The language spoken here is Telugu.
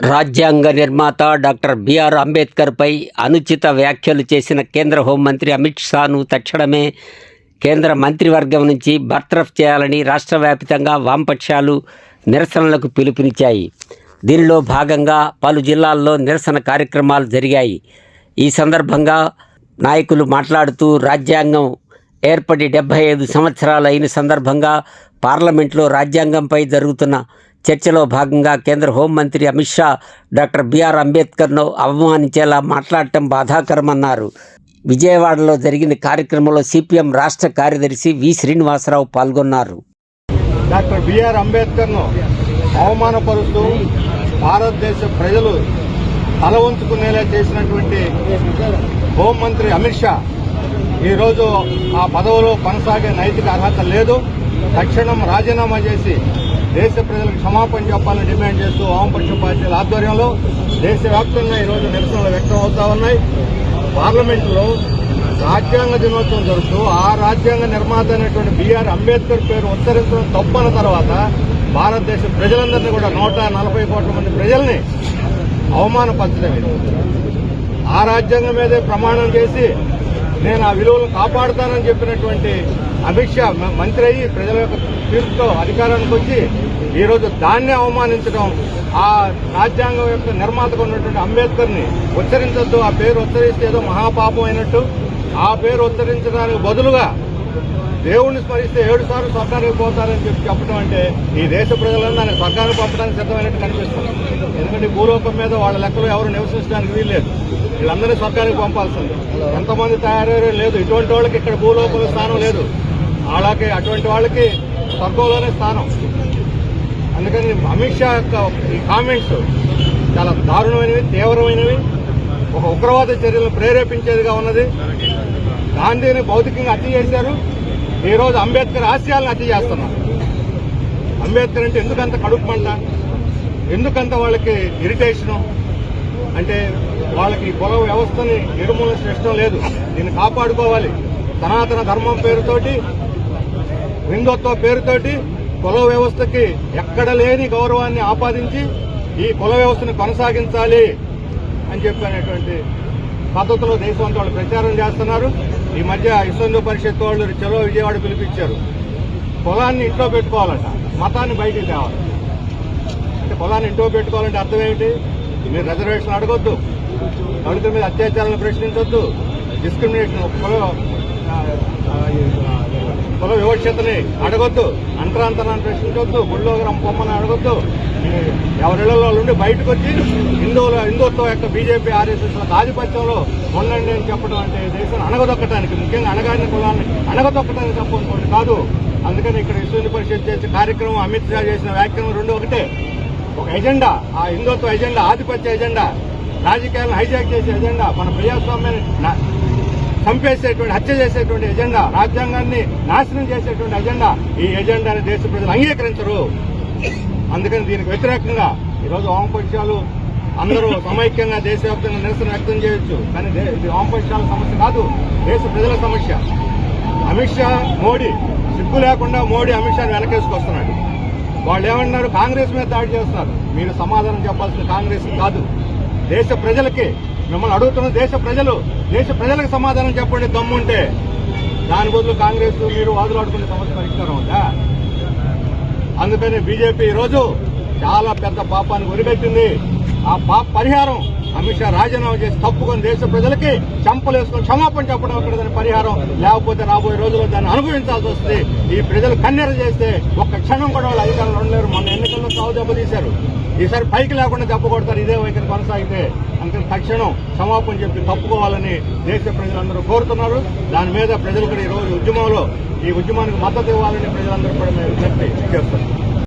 రాజ్యాంగ నిర్మాత డాక్టర్ బిఆర్ అంబేద్కర్పై అనుచిత వ్యాఖ్యలు చేసిన కేంద్ర హోంమంత్రి అమిత్ షాను తక్షణమే కేంద్ర మంత్రివర్గం నుంచి బర్తరఫ్ చేయాలని రాష్ట్ర వ్యాప్తంగా వామపక్షాలు నిరసనలకు పిలుపునిచ్చాయి. దీనిలో భాగంగా పలు జిల్లాల్లో నిరసన కార్యక్రమాలు జరిగాయి. ఈ సందర్భంగా నాయకులు మాట్లాడుతూ రాజ్యాంగం ఏర్పడి డెబ్బై ఐదు సంవత్సరాలు అయిన సందర్భంగా పార్లమెంట్లో రాజ్యాంగంపై జరుగుతున్న చర్చలో భాగంగా కేంద్ర హోంమంత్రి అమిత్ షా డాక్టర్ బిఆర్ అంబేద్కర్ను అవమానించేలా మాట్లాడటం బాధాకరమన్నారు. విజయవాడలో జరిగిన కార్యక్రమంలో సిపిఎం రాష్ట్ర కార్యదర్శి వి శ్రీనివాసరావు పాల్గొన్నారు. డాక్టర్ బిఆర్ అంబేద్కర్ను అవమానపరుస్తూ భారతదేశ ప్రజలు తలవంచుకునేలా చేసినటువంటి హోంమంత్రి అమిత్ షా ఈరోజు ఆ పదవిలో కొనసాగే నైతిక అర్హత లేదు. తక్షణం రాజీనామా చేసి దేశ ప్రజలకు క్షమాపణ చెప్పాలని డిమాండ్ చేస్తూ వామపక్ష పార్టీల ఆధ్వర్యంలో దేశవ్యాప్తంగా ఈరోజు నిరసనలు వ్యక్తం అవుతా ఉన్నాయి. పార్లమెంటులో రాజ్యాంగ దినోత్సవం జరుగుతూ ఆ రాజ్యాంగ నిర్మాత అయినటువంటి బిఆర్ అంబేద్కర్ పేరు ఉచ్చరించడం తప్పన తర్వాత భారతదేశ ప్రజలందరినీ కూడా నూట నలభై కోట్ల మంది ప్రజల్ని అవమానపరచడం ఆ రాజ్యాంగం మీదే ప్రమాణం చేసి నేను ఆ విలువలను కాపాడుతానని చెప్పినటువంటి అమిత్ షా మంత్రి అయ్యి ప్రజల యొక్క తీర్పుతో అధికారానికి వచ్చి ఈరోజు దాన్ని అవమానించడం ఆ రాజ్యాంగం యొక్క నిర్మాతగా ఉన్నటువంటి అంబేద్కర్ని ఉచ్చరించొద్దు ఆ పేరు ఉచ్చరిస్తే ఏదో మహాపాపం అయినట్టు ఆ పేరు ఉచ్చరించడానికి బదులుగా దేవుణ్ణి స్మరిస్తే ఏడు సార్లు స్వర్గానికి పోతారని చెప్పి చెప్పడం అంటే ఈ దేశ ప్రజలందరూ దాన్ని స్వర్గానికి పంపడానికి సిద్ధమైనట్టు కనిపిస్తుంది. ఎందుకంటే భూలోకం మీద వాళ్ళ లెక్కలు ఎవరు నివసించడానికి వీల్లేదు. వీళ్ళందరినీ స్వర్గానికి పంపాల్సింది. ఎంతమంది తయారయ్యారో లేదు. ఇటువంటి వాళ్ళకి ఇక్కడ భూలోకంలో స్థానం లేదు. అలాగే అటువంటి వాళ్ళకి స్వర్గంలోనే స్థానం. అందుకని అమిత్ షా యొక్క ఈ కామెంట్స్ చాలా దారుణమైనవి తీవ్రమైనవి. ఒక ఉగ్రవాద చర్యలను ప్రేరేపించేదిగా ఉన్నది. గాంధీని భౌతికంగా హత్య చేశారు. ఈరోజు అంబేద్కర్ ఆశయాలను హత్య చేస్తున్నారు. అంబేద్కర్ అంటే ఎందుకంత కడుపు మంట? ఎందుకంత వాళ్ళకి ఇరిటేషను అంటే వాళ్ళకి కుల వ్యవస్థని నిర్మూలన ఇష్టం లేదు. దీన్ని కాపాడుకోవాలి. సనాతన ధర్మం పేరుతోటి హిందుత్వ పేరుతోటి కుల వ్యవస్థకి ఎక్కడ లేని గౌరవాన్ని ఆపాదించి ఈ కుల వ్యవస్థను కొనసాగించాలి అని చెప్పినటువంటి పద్ధతిలో దేశం వాళ్ళు ప్రచారం చేస్తున్నారు. ఈ మధ్య విశ్వ పరిషత్ వాళ్ళు చలో విజయవాడ పిలిపించారు. కులాన్ని ఇంట్లో పెట్టుకోవాలంట. మతాన్ని బయటికి తేవాలి. అంటే కులాన్ని ఇంట్లో పెట్టుకోవాలంటే అర్థం ఏమిటి మీరు రిజర్వేషన్ అడగొద్దు. దళితుల మీద అత్యాచారాలను ప్రశ్నించొద్దు. డిస్క్రిమినేషన్ కుల కుల వివక్షతని అడగొద్దు. అంతరాంతరాన్ని ప్రశ్నించొద్దు. గుళ్ళో పొమ్మని అడగొద్దు. ఎవరిళ్ళలో నుండి బయటకు వచ్చి హిందువుల హిందుత్వం యొక్క బీజేపీ ఆర్ఎస్ఎస్ ఆధిపత్యంలో ఉండండి అని చెప్పడం అంటే దేశాన్ని అణగదొక్కటానికి ముఖ్యంగా అణగారిన కులాన్ని అణగదొక్కటానికి తప్ప కాదు. అందుకని ఇక్కడ విశ్వ పరిషత్ చేసే కార్యక్రమం అమిత్ షా చేసిన వ్యాఖ్యలు రెండు ఒకటే. ఒక ఎజెండా ఆ హిందుత్వ ఎజెండా ఆధిపత్య ఎజెండా రాజకీయాలను హైజాక్ చేసే ఎజెండా మన ప్రజాస్వామ్యాన్ని చంపేసేటువంటి హత్య చేసేటువంటి ఎజెండా రాజ్యాంగాన్ని నాశనం చేసేటువంటి ఎజెండా ఈ ఎజెండాని దేశ ప్రజలు అంగీకరించరు. అందుకని దీనికి వ్యతిరేకంగా ఈరోజు వామపక్షాలు అందరూ సమైక్యంగా దేశవ్యాప్తంగా నిరసన వ్యక్తం చేయొచ్చు. కానీ ఇది వామపక్షాల సమస్య కాదు దేశ ప్రజల సమస్య. అమిత్ షా మోడీ సిగ్గు లేకుండా మోడీ అమిత్ షాని వెనకేసుకొస్తున్నాడు వాళ్ళు ఏమన్నారు కాంగ్రెస్ మీద దాడి చేస్తున్నారు. మీరు సమాధానం చెప్పాల్సిన కాంగ్రెస్ కాదు. దేశ ప్రజలకి మిమ్మల్ని అడుగుతున్న దేశ ప్రజలు దేశ ప్రజలకు సమాధానం చెప్పండి దమ్ముంటే. దాని బదులు కాంగ్రెస్ మీరు వాదులాడుకునే సమస్య పరిష్కారం ఉందా అందుకని బీజేపీ ఈరోజు చాలా పెద్ద పాపానికి ఒరిగట్టింది ఆ పాప పరిహారం అమిత్ షా రాజీనామా చేసి తప్పుకొని దేశ ప్రజలకి చంపలేసుకొని క్షమాపణ చెప్పడం అక్కడ దాని పరిహారం? లేకపోతే రాబోయే రోజుల్లో దాన్ని అనుభవించాల్సి వస్తుంది. ఈ ప్రజలు కన్నెర చేస్తే ఒక్క క్షణం కూడా వాళ్ళు అధికారులు ఉండలేరు. మొన్న ఎన్నికల్లో సాగు దెబ్బతీశారు. ఈసారి పైకి లేకుండా దెబ్బ కొడతారు. ఇదే వైఖరి కొనసాగితే అందుకని తక్షణం క్షమాపణ చెప్పి తప్పుకోవాలని దేశ ప్రజలందరూ కోరుతున్నారు. దాని మీద ప్రజలు కూడా ఈ రోజు ఉద్యమంలో ఈ ఉద్యమానికి మద్దతు ఇవ్వాలని ప్రజలందరూ కూడా మేము విజ్ఞప్తి చేస్తున్నాం.